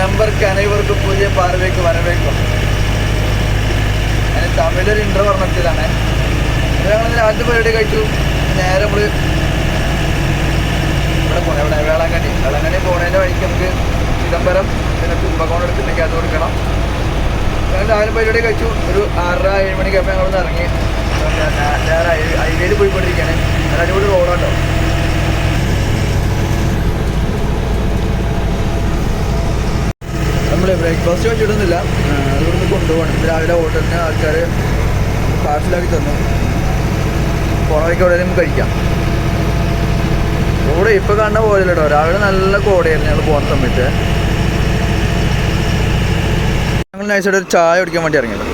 നമ്പർക്ക് അനേവർക്കും പുതിയ പാർവേക്ക് വരവേക്കും അങ്ങനെ തമിഴൊരു ഇൻട്രോ ഞങ്ങൾ രാത്രി പരിപാടി കഴിച്ചു. നേരെ നമ്മൾ ഇവിടെ പോണേ. ഇവിടെ വേളാങ്കണ്ണി. വേളാങ്കണ്ണി പോണേന്റെ വഴിക്ക് നമുക്ക് ചിദംബരം പിന്നെ കുംഭകോണം എടുത്തിട്ടുണ്ടെങ്കിൽ അത് കൊടുക്കണം. ഞങ്ങൾ രാവിലെ പരിപാടി കഴിച്ചു. ഒരു ആറര ഏഴ് മണിക്കപ്പം ഞങ്ങളൊന്ന് ഇറങ്ങി. ഹൈവേയിൽ പോയിക്കൊണ്ടിരിക്കുകയാണ്. അടിപൊളി റോഡുണ്ടോ നമ്മൾ ബ്രേക്ക്ഫാസ്റ്റ് ഇടുന്നില്ല. അതുകൊണ്ട് കൊണ്ടുപോകണം. രാവിലെ ഹോട്ടലിന് ആൾക്കാർ പാർസലാക്കി തന്നു. പുറമേക്ക് എവിടെയും കഴിക്കാം. കൂടെ ഇപ്പം കാണുന്ന പോലെ കേട്ടോ രാവിലെ നല്ല കോടയായിരുന്നു ഞങ്ങൾ പോകുന്ന സമയത്ത്. ഞങ്ങൾ നൈസായിട്ട് ഒരു ചായ കുടിക്കാൻ വേണ്ടി ഇറങ്ങിയത്.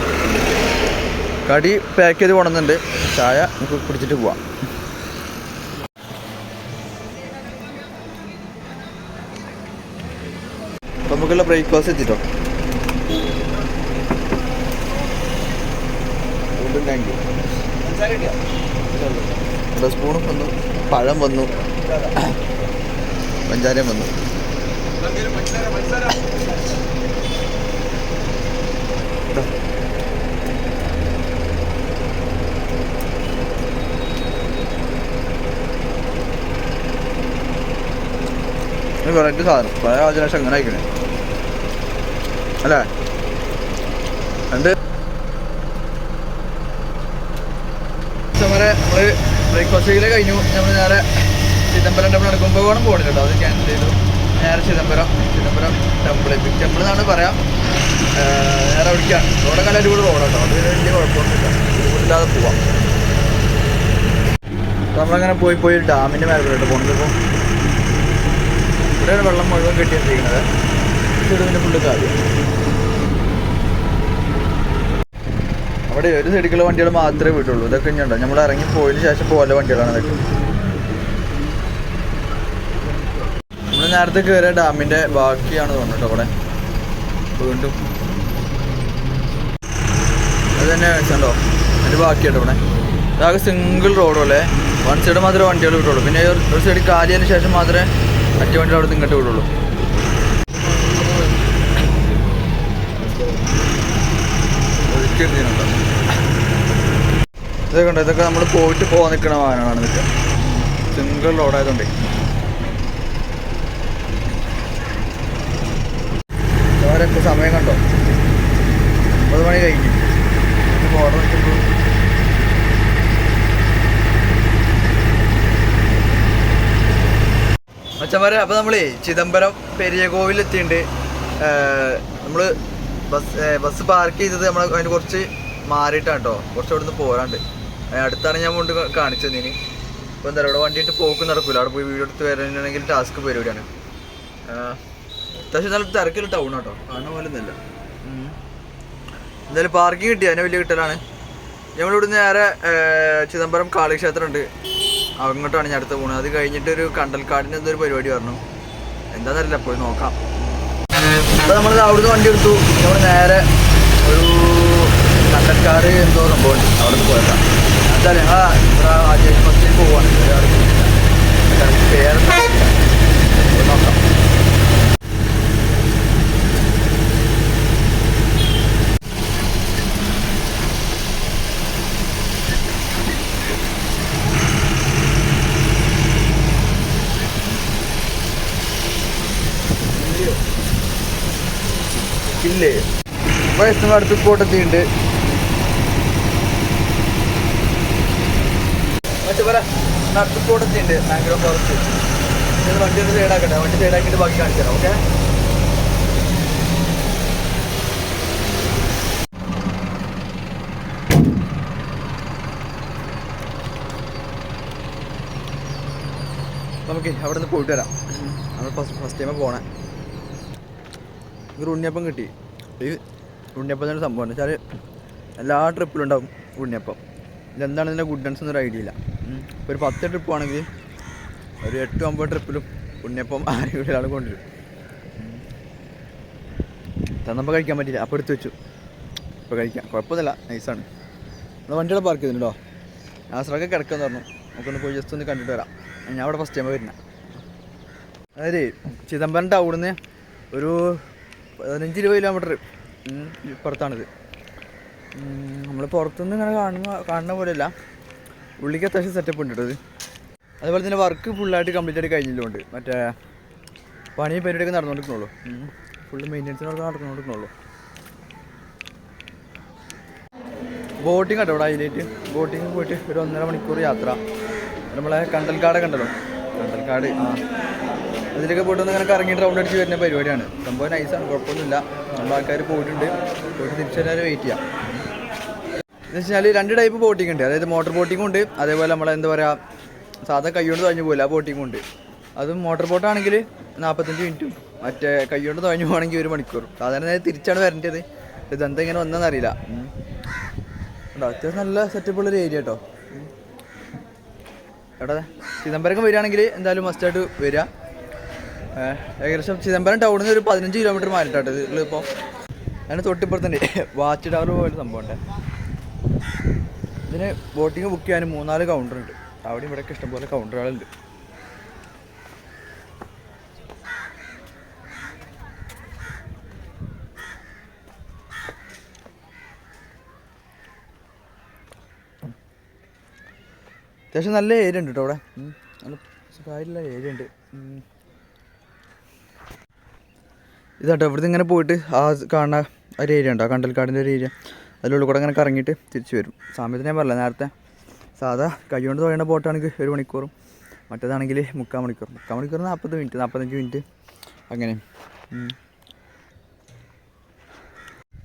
കടി പാക്ക് ചെയ്ത് പോണുന്നുണ്ട് ചായ നമുക്ക് കുടിച്ചിട്ട് പോവാം. നമുക്കുള്ള ബ്രേക്ക്ഫാസ്റ്റ് എത്തിട്ടോ? താങ്ക് യു സ്പൂണും വന്നു. പഴം വന്നു. പഞ്ചാരയും വന്നു. വെറൈറ്റി സാധനം. പഴയ രാജലക്ഷം അങ്ങനെ അയക്കണേ അല്ലേ? എന്ത് ബ്രേക്ക്ഫാസ്റ്റ് കഴിഞ്ഞു. നമ്മൾ നേരെ ചിദംബരം ടെമ്പിൾ എടുക്കുമ്പോൾ വേണം പോകണം കേട്ടോ. അത് ക്യാൻസൽ ചെയ്തു. നേരെ Chidambaram Chidambaram temple big temple എന്നാണ് പറയാം. നേരെ വിളിക്കാം റോഡ് നല്ല അടിപൊളി റോഡാട്ടോ അത് വലിയ കുഴപ്പമൊന്നുമില്ല. ബുദ്ധിമുട്ടില്ലാതെ പോവാം. നമ്മളങ്ങനെ പോയി പോയി ഡാമിന്റെ മേലെ പോയിട്ട് പോകുന്നത് ഇപ്പോൾ ഇവിടെയാണ് വെള്ളം മുഴുവൻ ചെറുതിന്റെ ഫുള്ള് കാര്യം. അവിടെ ഒരു സൈഡിക്കുള്ള വണ്ടികൾ മാത്രമേ വിട്ടുള്ളൂ. ഇതൊക്കെ ഇനിയുണ്ടോ നമ്മൾ ഇറങ്ങി പോയതിന് ശേഷം പോലെ വണ്ടികളാണ് ഇതൊക്കെ. നമ്മൾ നേരത്തെ കയറിയ ഡാമിന്റെ ബാക്കിയാണ് തോന്നുന്നു കേട്ടോ അവിടെ. വീണ്ടും. അത് തന്നെ വെച്ചോ അതിന്റെ ബാക്കിയാട്ടോ ഇവിടെ. ഇതാകെ സിംഗിൾ റോഡ് റോഡുള്ളേ വൺ സൈഡ് മാത്രമേ വണ്ടികൾ വിട്ടുള്ളൂ. പിന്നെ ഒരു- സൈഡ് കാലിയതിന് ശേഷം മാത്രമേ മറ്റു വണ്ടികൾ അവിടെ ഇങ്ങോട്ട് വിടുള്ളൂ. ഇതൊക്കെ ഉണ്ട് ഇതൊക്കെ നമ്മൾ പോയിട്ട് പോകാൻ നിൽക്കുന്ന വാഹനമാണ് ഇതൊക്കെ. സിംഗിൾ റോഡായതുകൊണ്ട്. അവരൊക്കെ സമയം കണ്ടോ? ഒമ്പത് മണി കഴിഞ്ഞു. ഓർഡർ നിൽക്കുമ്പോൾ അച്ഛന്മാരെ അപ്പോൾ നമ്മളേ ചിദംബരം പെരിയ കോവിൽ എത്തിയിട്ടുണ്ട് നമ്മൾ ബസ് ബസ് പാർക്ക് ചെയ്തത് നമ്മൾ അതിന് കുറച്ച് മാറിയിട്ടാണ് കേട്ടോ. കുറച്ച് അവിടെ നിന്ന് പോരാണ്ട്. അടുത്താണ് ഞാൻ കൊണ്ട് കാണിച്ചത് ഇനി. ഇപ്പോൾ എന്താ ഇവിടെ വണ്ടിയിട്ട് പോക്ക് നടക്കില്ല അവിടെ പോയി വീഡിയോ എടുത്ത് വരാനാണെങ്കിൽ ടാസ്ക് പരിപാടിയാണ്. അത്യാവശ്യം നല്ല തിരക്കില്ല ടൗൺ കേട്ടോ കാണുന്ന പോലെ ഒന്നുമില്ല. എന്തായാലും പാർക്കിംഗ് കിട്ടി അതിനെ വലിയ കിട്ടലാണ്. ഞങ്ങളിവിടുന്ന് നേരെ ചിദംബരം കാളിക്ഷേത്രം ഉണ്ട് അങ്ങോട്ടാണ് ഞാൻ അടുത്ത് പോകുന്നത് അത് കഴിഞ്ഞിട്ട് ഒരു കണ്ടൽക്കാടിന് എന്തൊരു പരിപാടി പറഞ്ഞു. എന്താണെന്നറിയില്ല പോയി നോക്കാം. അപ്പോൾ നമ്മൾ അവിടുന്ന് വണ്ടി എടുത്തു. നമ്മൾ നേരെ ഒരു കണ്ടൽക്കാട് എന്തോ സംഭവമുണ്ട്. അവിടെ നിന്ന് പോയേക്കാം എന്തായാലും ഞങ്ങൾ ആദ്യമായിട്ട് ബസ്സിൽ പോവാണ് പോയി നോക്കാം ഇല്ലേ? വയസ്സിനടുത്ത് കോട്ടെത്തിയുണ്ട് മറ്റേ പറ ഉണ്ട് മാംഗ്രോ ഫോറസ്റ്റ് ഇത് വണ്ടി ഒന്ന് സൈഡാക്കട്ടെ വണ്ടി സൈഡാക്കിയിട്ട് ബാക്കി കാണിച്ചു തരാം ഓക്കെ നമുക്ക് അവിടെ നിന്ന് പോയിട്ട് വരാം. നമ്മൾ ഫസ്റ്റ് ഫസ്റ്റ് ടൈം പോണേ. ഒരു ഉണ്ണിയപ്പം കിട്ടി. ഈ ഉണ്ണിയപ്പം തന്നെ സംഭവം എന്ന് വെച്ചാൽ എല്ലാ ട്രിപ്പിലും ഉണ്ടാവും ഉണ്ണിയപ്പം. ഇതെന്താണ് ഇതിന്റെ ഗുഡ്നസ് എന്നൊരു ഐഡിയ ഇല്ല. ഒരു പത്ത് ട്രിപ്പ് ആണെങ്കിൽ ഒരു എട്ട് ഒമ്പത് ട്രിപ്പിലും ഉണ്ണിയപ്പം ആരും ഒരാൾ കൊണ്ടുവരും. തന്നപ്പോൾ കഴിക്കാൻ പറ്റില്ല അപ്പോൾ എടുത്ത് വെച്ചു. ഇപ്പോൾ കഴിക്കാം. കുഴപ്പമൊന്നുമില്ല. നൈസാണ് നമ്മൾ വണ്ടിയുടെ പാർക്ക് ചെയ്തിട്ടുണ്ടോ? നാസറൊക്കെ കിടക്കുമെന്ന് പറഞ്ഞു. നമുക്കൊന്ന് പോയി ജസ്റ്റ് ഒന്ന് കണ്ടിട്ട് വരാം. ഞാൻ അവിടെ ഫസ്റ്റ് ടൈം വരുന്നത് അതായത് ചിദംബരം ടൗണിൽ നിന്ന് ഒരു പതിനഞ്ച് ഇരുപത് കിലോമീറ്റർ ഇപ്പുറത്താണിത് നമ്മൾ പുറത്തുനിന്ന് ഇങ്ങനെ കാണുന്ന കാണുന്ന പോലെയല്ല. ഉള്ളിക്ക് അത്യാവശ്യം സെറ്റപ്പ് ഉണ്ട് കേട്ടോ അതുപോലെ തന്നെ വർക്ക് ഫുള്ളായിട്ട് കംപ്ലീറ്റ് ആയിട്ട് കഴിഞ്ഞില്ലുണ്ട്. മറ്റേ പണി പരിപാടിയൊക്കെ നടന്നുകൊണ്ടിരിക്കണുള്ളൂ ഫുള്ള് മെയിന്റെനൻസിനൊക്കെ നടന്നുകൊണ്ടിരിക്കണുള്ളൂ ബോട്ടിംഗ് കേട്ടോ ഇവിടെ ഹൈലൈറ്റ് ബോട്ടിംഗ് പോയിട്ട് ഒരു ഒന്നര മണിക്കൂർ യാത്ര. നമ്മളെ കണ്ടൽക്കാട് കണ്ടല്ലോ? കണ്ടൽക്കാട് ആ. അതിലൊക്കെ പോയിട്ട് ഒന്ന് ഇങ്ങനെ കറങ്ങിയിട്ട് റൗണ്ട് അടിച്ച് വരുന്ന പരിപാടിയാണ്. സംഭവം നൈസാണ് കുഴപ്പമൊന്നുമില്ല. നമ്മൾ ആൾക്കാർ പോയിട്ടുണ്ട്. പോയിട്ട് തിരിച്ചു വെയിറ്റ് ചെയ്യാം. എന്ന് വെച്ചാൽ രണ്ട് ടൈപ്പ് ബോട്ടിംഗ് ഉണ്ട്. അതായത് മോട്ടോർ ബോട്ടിംഗ് ഉണ്ട്. അതേപോലെ നമ്മൾ എന്താ പറയുക സാധാ കൈകൊണ്ട് തുഴഞ്ഞു പോകില്ല ആ ബോട്ടിംഗ് ഉണ്ട്. അതും മോട്ടോർ ബോട്ടാണെങ്കിൽ നാൽപ്പത്തഞ്ച് മിനിറ്റും മറ്റേ കൈകൊണ്ട് തുഴഞ്ഞു പോകണമെങ്കിൽ ഒരു മണിക്കൂർ. സാധാരണ നേരെ തിരിച്ചാണ് വരേണ്ടത്. ഇതെന്താ ഇങ്ങനെ വന്നതെന്ന് അറിയില്ല. ഉണ്ടോ അത്യാവശ്യം നല്ല സെറ്റപ്പ് ഉള്ളൊരു ഏരിയ കേട്ടോ എവിടെ? ചിദംബരം വരികയാണെങ്കിൽ എന്തായാലും മസ്റ്റായിട്ട് വരിക. ഏകദേശം ചിദംബരം ടൗണിൽ നിന്ന് ഒരു പതിനഞ്ച് കിലോമീറ്റർ മാറിയിട്ടാണ് ഇത്. ഇപ്പോൾ അതിന് തൊട്ടിപ്പുറത്തുണ്ട്. വാച്ച് ടവർ സംഭവം സംഭവമുണ്ട് ഇതിന് ബോട്ടിങ് ബുക്ക് ചെയ്യാൻ മൂന്നാൽ കൗണ്ടർ ഉണ്ട്. അവിടെ ഇവിടെയൊക്കെ ഇഷ്ടംപോലെ കൗണ്ടറുകളുണ്ട് അത്യാവശ്യം നല്ല ഏരിയ ഉണ്ട് കേട്ടോ അവിടെ. നല്ല സുഖമായിട്ടുള്ള ഏരിയ ഉണ്ട്. ഇതാട്ടോ ഇവിടുന്ന് ഇങ്ങനെ പോയിട്ട് ആ കാണുന്ന ഒരു ഏരിയ ഉണ്ടോ? കണ്ടൽക്കാടിന്റെ ഒരു ഏരിയ അതിലുള്ളിൽ കൂടെ അങ്ങനെ കറങ്ങിയിട്ട് തിരിച്ചു വരും. സമയത്ത് ഞാൻ പറഞ്ഞില്ല നേരത്തെ സാധാ കൈ കൊണ്ട് തുഴയേണ്ട ബോട്ടാണെങ്കിൽ ഒരു മണിക്കൂറും മറ്റേതാണെങ്കിൽ മുക്കാൽ മണിക്കൂർ മുക്കാൽ മണിക്കൂർ നാൽപ്പത് മിനിറ്റ് നാൽപ്പത്തഞ്ച് മിനിറ്റ് അങ്ങനെ.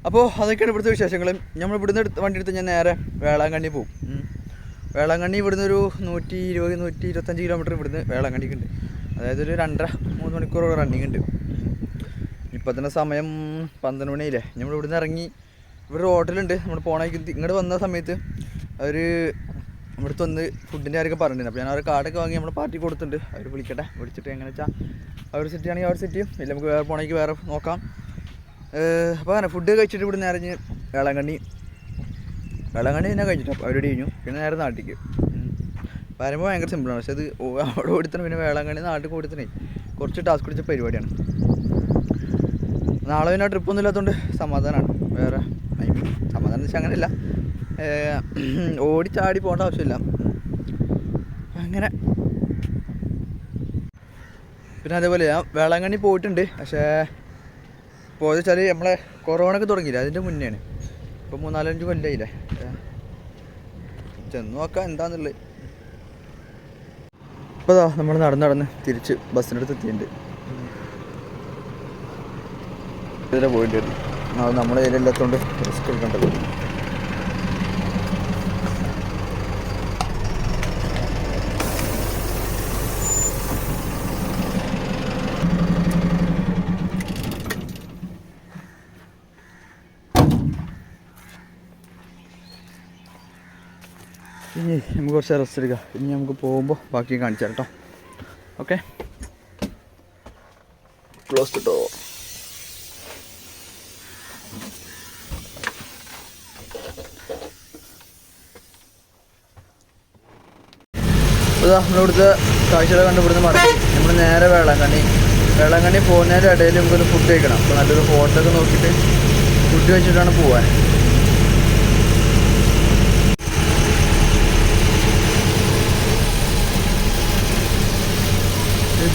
അപ്പോൾ അതൊക്കെയാണ് ഇവിടുത്തെ വിശേഷങ്ങൾ നമ്മൾ ഇവിടുന്ന് എടുത്ത് വണ്ടി എടുത്ത് ഞാൻ നേരെ വേളാങ്കണ്ണി പോകും. വേളാങ്കണ്ണി ഇവിടുന്ന് ഒരു നൂറ്റി ഇരുപത് നൂറ്റി ഇരുപത്തഞ്ച് കിലോമീറ്റർ ഇവിടുന്ന് വേളാങ്കണ്ണിക്ക് ഉണ്ട് അതായത് ഒരു രണ്ടര മൂന്ന് മണിക്കൂർ റണ്ണിങ് ഉണ്ട് ഇപ്പം തന്നെ സമയം പന്ത്രണ്ട് മണിയില്ലേ നമ്മൾ ഇവിടുന്ന് ഇറങ്ങി ഇവിടെ ഹോട്ടലുണ്ട്. നമ്മൾ പോണേക്ക് ഇങ്ങോട്ട് വന്ന സമയത്ത് അവർ ഇവിടുത്തെ വന്ന് ഫുഡിന്റെ കാര്യമൊക്കെ പറഞ്ഞിട്ടുണ്ട് അപ്പോൾ ഞാൻ അവർ കാർഡൊക്കെ വാങ്ങി നമ്മുടെ പാർട്ടി കൊടുത്തിട്ടുണ്ട്. അവർ വിളിക്കട്ടെ. വിളിച്ചിട്ട് എങ്ങനെ വെച്ചാൽ അവർ സെറ്റ് ചെയ്യണമെങ്കിൽ അവർ സെറ്റ് ചെയ്യും. ഇല്ല നമുക്ക് വേറെ പോണേക്ക് വേറെ നോക്കാം. അപ്പോൾ അങ്ങനെ ഫുഡ് കഴിച്ചിട്ട് ഇവിടെ നേരെ വേളാങ്കണ്ണി. വേളാങ്കണ്ണി തന്നെ കഴിച്ചിട്ട് അപ്പോൾ അവരോട് കഴിഞ്ഞു പിന്നെ നേരെ നാട്ടിലേക്ക് വരുമ്പോൾ ഭയങ്കര സിമ്പിളാണ് പക്ഷെ അത് അവിടെ ഓടിത്തണം പിന്നെ വേളാങ്കണ്ണി നാട്ടിൽ ഓടിത്തണേ കുറച്ച് ടാസ്ക് പിടിച്ച പരിപാടിയാണ്. നാളെ പിന്നെ ട്രിപ്പൊന്നും ഇല്ലാത്തതുകൊണ്ട് സമാധാനമാണ് വേറെ ഐ മീൻ സമാധാനം വെച്ചാൽ അങ്ങനെയല്ല. ഓടിച്ചാടി ഓടി ചാടി പോകേണ്ട ആവശ്യമില്ല. അങ്ങനെ. പിന്നെ അതേപോലെ ഞാൻ വേളാങ്കണ്ണി പോയിട്ടുണ്ട്. പക്ഷേ പോയത് വെച്ചാൽ നമ്മളെ കൊറോണ ഒക്കെ തുടങ്ങിയില്ല? അതിന്റെ മുന്നെയാണ് ഇപ്പോൾ മൂന്നാലഞ്ച് കൊല്ലമായില്ലേ. ചെന്ന് നോക്കാം എന്താന്നുള്ളത്. ഇപ്പോൾ നമ്മൾ നടന്ന് നടന്ന് തിരിച്ച് ബസ്സിനടുത്ത് എത്തിയിട്ടുണ്ട്. ഇതിലെ പോയിട്ട് അത് നമ്മുടെ ഏരിയ ഇല്ലാത്തതുകൊണ്ട് റിസ്ക് എടുക്കണ്ടല്ലോ ഇനി നമുക്ക് കുറച്ച് റെസ്റ്റ് എടുക്കാം. ഇനി നമുക്ക് പോകുമ്പോൾ ബാക്കി കാണിച്ചു തരാം കേട്ടോ ഓക്കെ ക്ലോസ് കേട്ടോ ഇതാ നമ്മളിവിടുത്തെ കാഴ്ചകൾ കണ്ട് ഇവിടുന്ന് മടങ്ങി നമ്മൾ നേരെ വേളാങ്കണ്ണി. വേളാങ്കണ്ണി പോകുന്നതിന്റെ ഇടയിൽ നമുക്കൊരു ഫുഡ് കഴിക്കണം. അപ്പോൾ നല്ലൊരു ഹോട്ടലൊക്കെ നോക്കിയിട്ട് ഫുഡ് കഴിച്ചിട്ടാണ് പോവാൻ.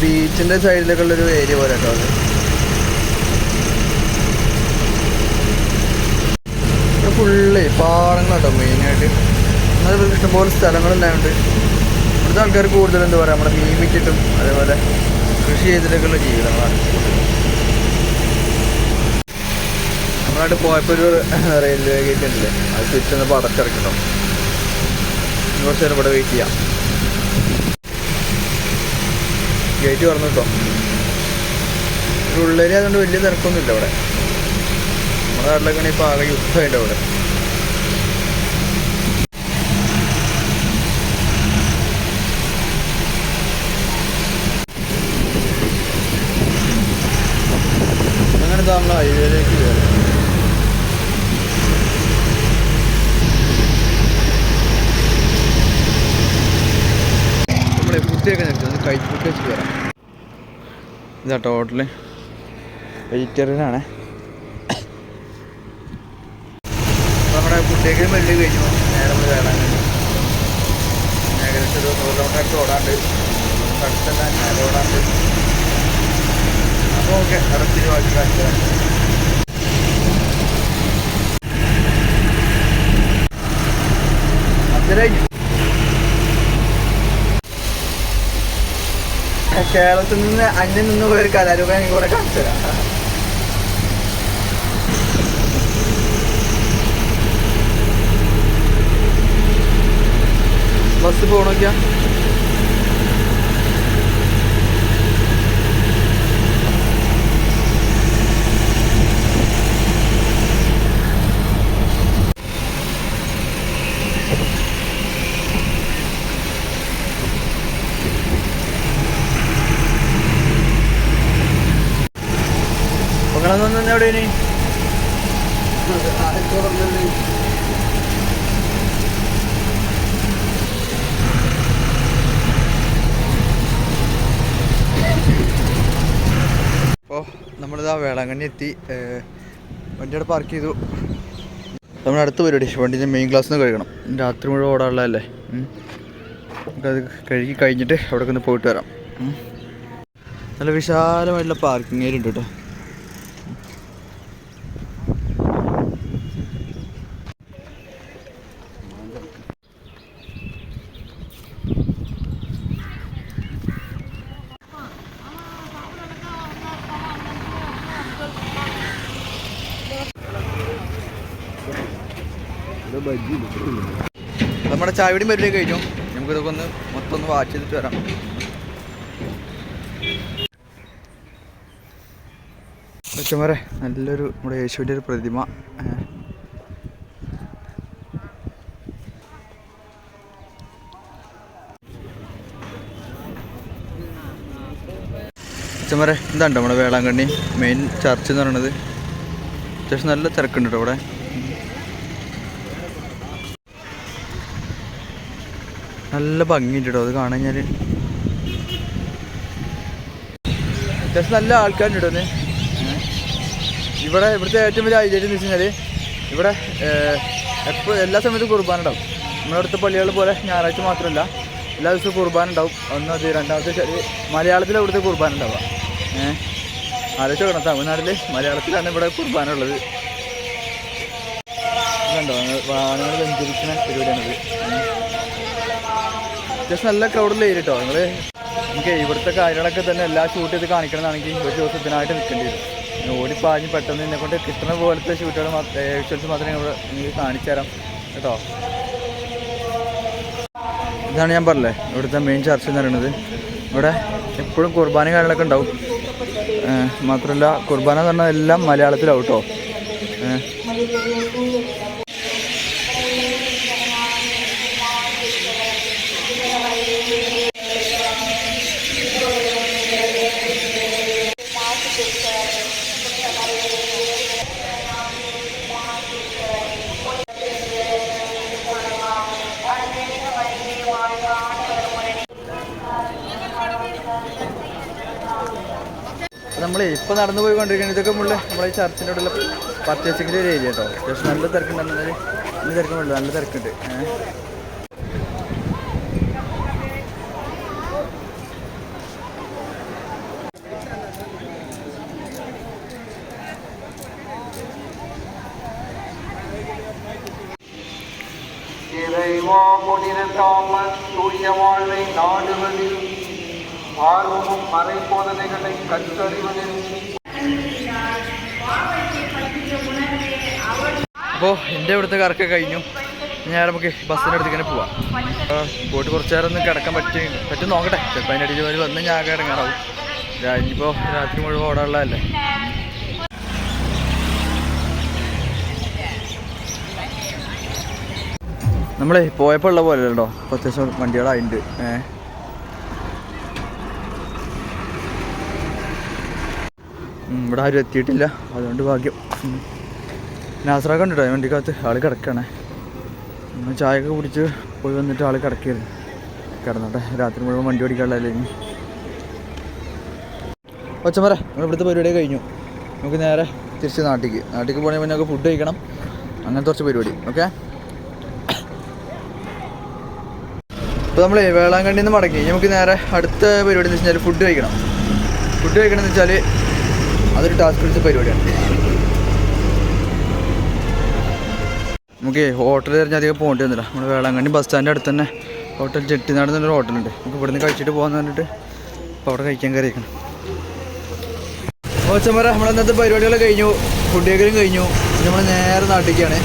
ബീച്ചിന്റെ സൈഡിലൊക്കെ ഉള്ളൊരു ഏരിയ പോലെ കേട്ടോ അത്. ഫുള്ള് പാടങ്ങളാട്ടോ മെയിനായിട്ട് ഇവർക്ക് ഇഷ്ടംപോലെ സ്ഥലങ്ങളുണ്ടായതുകൊണ്ട് ഇവിടുത്തെ ആൾക്കാർ കൂടുതൽ എന്താ പറയുക നമ്മുടെ മീൻ വിറ്റിട്ടും അതേപോലെ കൃഷി ചെയ്തിട്ടൊക്കെയുള്ള ജീവിതങ്ങളാണ്. നമ്മളായിട്ട് പോയപ്പോൾ ഒരു റെയിൽവേ ഗേറ്റ് ഉണ്ടല്ലേ അത് സ്വിച്ച് അടച്ചിറക്കട്ടോ ഇനി കുറച്ച് നേരം ഇവിടെ വെയിറ്റ് ചെയ്യാം. ഗേറ്റ് തുറന്നു കേട്ടോ ഉള്ളേരി അതുകൊണ്ട് വലിയ തിരക്കൊന്നുമില്ല ഇവിടെ. നമ്മുടെ നാട്ടിലൊക്കെ ഇപ്പോൾ ആകെ യുദ്ധമായിട്ട് അവിടെ ഇതാ നമ്മൾ ഹൈവേയിലേക്ക് കയറും. നമ്മളെ കുത്തിയൊക്കെ നിർത്തുന്നത് കൈപ്പൂട്ടി വെച്ച് കയറാം ഇതാ ടോട്ടൽ വെജിറ്റേറിയനാണ്. നമ്മുടെ കുട്ടിയൊക്കെ വെള്ളി കഴിഞ്ഞു. നേരം നമ്മൾ കയറാൻ ഏകദേശം ഒരു നൂറ് കിലോമീറ്റർ ഓടാണ്ട്. അടുത്തല്ല നേരെ ഓടാണ്ട് ഓക്കെ കഴിഞ്ഞു കേരളത്തിൽ നിന്ന് അന്യം നിന്ന് പോയൊരു കലാരൂപം എനിക്ക് കൂടെ കാണിച്ചു തരാം. ബസ് പോകണോക്കിയാ നിങ്ങളൊന്നും എവിടെ ഇനി അപ്പോൾ നമ്മളിതാ വേളാങ്കണ്ണി എത്തി. വണ്ടിയുടെ പാർക്ക് ചെയ്തു. നമ്മൾ അടുത്ത പരിപാടി വണ്ടീന്റെ മെയിൻ ക്ലാസ് നിന്ന് കഴുകണം രാത്രി മുഴുവൻ ഓടാനുള്ളതല്ലേ. നമുക്കത് കഴുകി കഴിഞ്ഞിട്ട് അവിടെ പോയിട്ട് വരാം. നല്ല വിശാലമായിട്ടുള്ള പാർക്കിംഗ് ഏരിയ ഉണ്ട് കേട്ടോ. നമ്മുടെ ചായവിടിയും പരിപാടി കഴിഞ്ഞു. നമുക്കിതൊക്കെ ഒന്ന് മൊത്തം ഒന്ന് വാച്ച് ചെയ്തിട്ട് വരാം. കൊച്ചമരെ നല്ലൊരു നമ്മുടെ യേശുവിന്റെ ഒരു പ്രതിമ. കൊച്ചമരെ നമ്മുടെ വേളാങ്കണ്ണി? മെയിൻ ചർച്ച് എന്ന് പറയുന്നത്. അത്യാവശ്യം നല്ല തിരക്കുണ്ട് കേട്ടോ ഇവിടെ നല്ല ഭംഗിയുണ്ട് കേട്ടോ അത് കാണാൻ അത്യാവശ്യം നല്ല ആൾക്കാരുണ്ട് ഇവിടെ ഇവിടുത്തെ ഏറ്റവും വലിയ ഐഡിയ എന്ന് വെച്ച് ഇവിടെ എപ്പോൾ എല്ലാ സമയത്തും കുർബാന ഉണ്ടാവും. നമ്മുടെ അടുത്ത പള്ളികൾ പോലെ ഞായറാഴ്ച മാത്രമല്ല എല്ലാ ദിവസവും കുർബാന ഉണ്ടാവും. ഒന്നത് രണ്ടാമത്തെ ശരി മലയാളത്തിലെ ഇവിടുത്തെ കുർബാന ഉണ്ടാവുക. ഏഹ് ആലോചിച്ച് നോക്കണം. തമിഴ്നാട്ടിൽ മലയാളത്തിലാണ് ഇവിടെ കുർബാന ഉള്ളത്. ഇതുണ്ടോ? വാഹനങ്ങൾ സഞ്ചരിക്കുന്ന പരിപാടിയാണിത്. അത്യാവശ്യം നല്ല ക്രൗഡിൽ കേട്ടോ നിങ്ങൾ നമുക്ക് ഇവിടുത്തെ കാര്യങ്ങളൊക്കെ തന്നെ എല്ലാം ഷൂട്ട് ചെയ്ത് കാണിക്കണമെന്നാണെങ്കിൽ ഒരു ദിവസത്തിനായിട്ട് നിൽക്കേണ്ടി വരും. ഓടി ഓടിപ്പാഞ്ഞ് പെട്ടെന്ന് എന്നെ കൊണ്ട് കിട്ടുന്ന പോലത്തെ ഷൂട്ടുകൾ വിഷ്വൽസ് മാത്രമേ ഇവിടെ നിങ്ങൾക്ക് കാണിച്ചു തരാം. കേട്ടോ? ഇതാണ് ഞാൻ പറഞ്ഞേ ഇവിടുത്തെ മെയിൻ ചർച്ച എന്ന് പറയുന്നത്. ഇവിടെ എപ്പോഴും കുർബാന കാര്യങ്ങളൊക്കെ ഉണ്ടാവും. മാത്രമല്ല കുർബാന എന്ന് പറഞ്ഞാൽ എല്ലാം മലയാളത്തിലാവും കേട്ടോ. നമ്മൾ ഇപ്പോൾ നടന്നു പോയിക്കൊണ്ടിരിക്കുന്നത് ഇതൊക്കെ മുള്ള നമ്മളെ ഈ ചർച്ചിൻ്റെ ഉള്ള പർച്ചേസിങ്ങിൻ്റെ ഒരു ഏരിയ കേട്ടോ അത്യാവശ്യം നല്ല തിരക്കുണ്ടെന്നാൽ നല്ല തിരക്കുമുണ്ട് നല്ല തിരക്കുണ്ട് ഏഹ് இறைவா புனிதத்தாமல் தூய வாழ்வை நாடுவதில் ஆர்வமும் மறைபோதனைகளை கற்றறிவதில் അപ്പോൾ എൻ്റെ ഇവിടുത്തെ കറക്കം കഴിഞ്ഞു ഞാൻ നമുക്ക് ബസ്സിൻ്റെ അടുത്ത് ഇങ്ങനെ പോവാം ആ, പോയിട്ട് കുറച്ച് നേരം ഒന്ന് കിടക്കാൻ പറ്റി പറ്റും നോക്കട്ടെ ചിലപ്പോൾ അതിൻ്റെ അടിയിൽ വരെ വന്ന് ഞാൻ ഇറങ്ങാറാവും ഇനിയിപ്പോൾ രാത്രി മുഴുവൻ ഓടാനുള്ളതല്ലേ നമ്മളെ പോയപ്പോൾ ഉള്ള പോലെ കേട്ടോ ഇപ്പോൾ അത്യാവശ്യം വണ്ടികളായിട്ടുണ്ട് ഏഹ് ഇവിടെ ആരും എത്തിയിട്ടില്ല. അതുകൊണ്ട് ഭാഗ്യം. നാസറാ കണ്ടിട്ടോ? വണ്ടിക്കകത്ത് ആൾ കിടക്കണേ. ഒന്ന് ചായയൊക്കെ കുടിച്ച് പോയി വന്നിട്ട് ആൾ കിടക്കുകയായിരുന്നു കിടന്നോട്ടെ രാത്രി മുഴുവൻ വണ്ടി ഓടിക്കാനുള്ളതല്ലേ ഇനി. ഒച്ച പറ. ഇവിടുത്തെ പരിപാടി കഴിഞ്ഞു. നമുക്ക് നേരെ തിരിച്ച് നാട്ടിക്ക്. നാട്ടിക്ക് പോകണമെങ്കിൽ പിന്നെ നമുക്ക് ഫുഡ് കഴിക്കണം. അങ്ങനത്തെ കുറച്ച് പരിപാടി. ഓക്കെ ഇപ്പോൾ നമ്മൾ വേളാങ്കണ്ണിന്ന് മടങ്ങി. നമുക്ക് നേരെ അടുത്ത പരിപാടി എന്ന് വെച്ചാൽ ഫുഡ് കഴിക്കണം. ഫുഡ് കഴിക്കണം എന്ന് വെച്ചാൽ അതൊരു ടാസ്ക് എടുത്ത പരിപാടിയാണ്. നമുക്ക് ഹോട്ടൽ തിരഞ്ഞ് അധികം പോകേണ്ടി വന്നില്ല. നമ്മൾ വേളാങ്കണ്ണി ബസ് സ്റ്റാൻഡിന്റെ അടുത്ത് തന്നെ. ഹോട്ടൽ ചെട്ടിനാട് എന്നൊരു ഹോട്ടലുണ്ട് നമുക്ക് ഇവിടുന്ന് കഴിച്ചിട്ട് പോകാൻ പറഞ്ഞിട്ട് അപ്പോൾ അവിടെ കഴിക്കാൻ കയറിയിരിക്കണം. ഓച്ചമ്മ നമ്മളെന്നത്തെ പരിപാടികൾ കഴിഞ്ഞു. ഫുഡ് കഴിഞ്ഞു. നമ്മൾ നേരെ നാട്ടിലേക്കാണ്.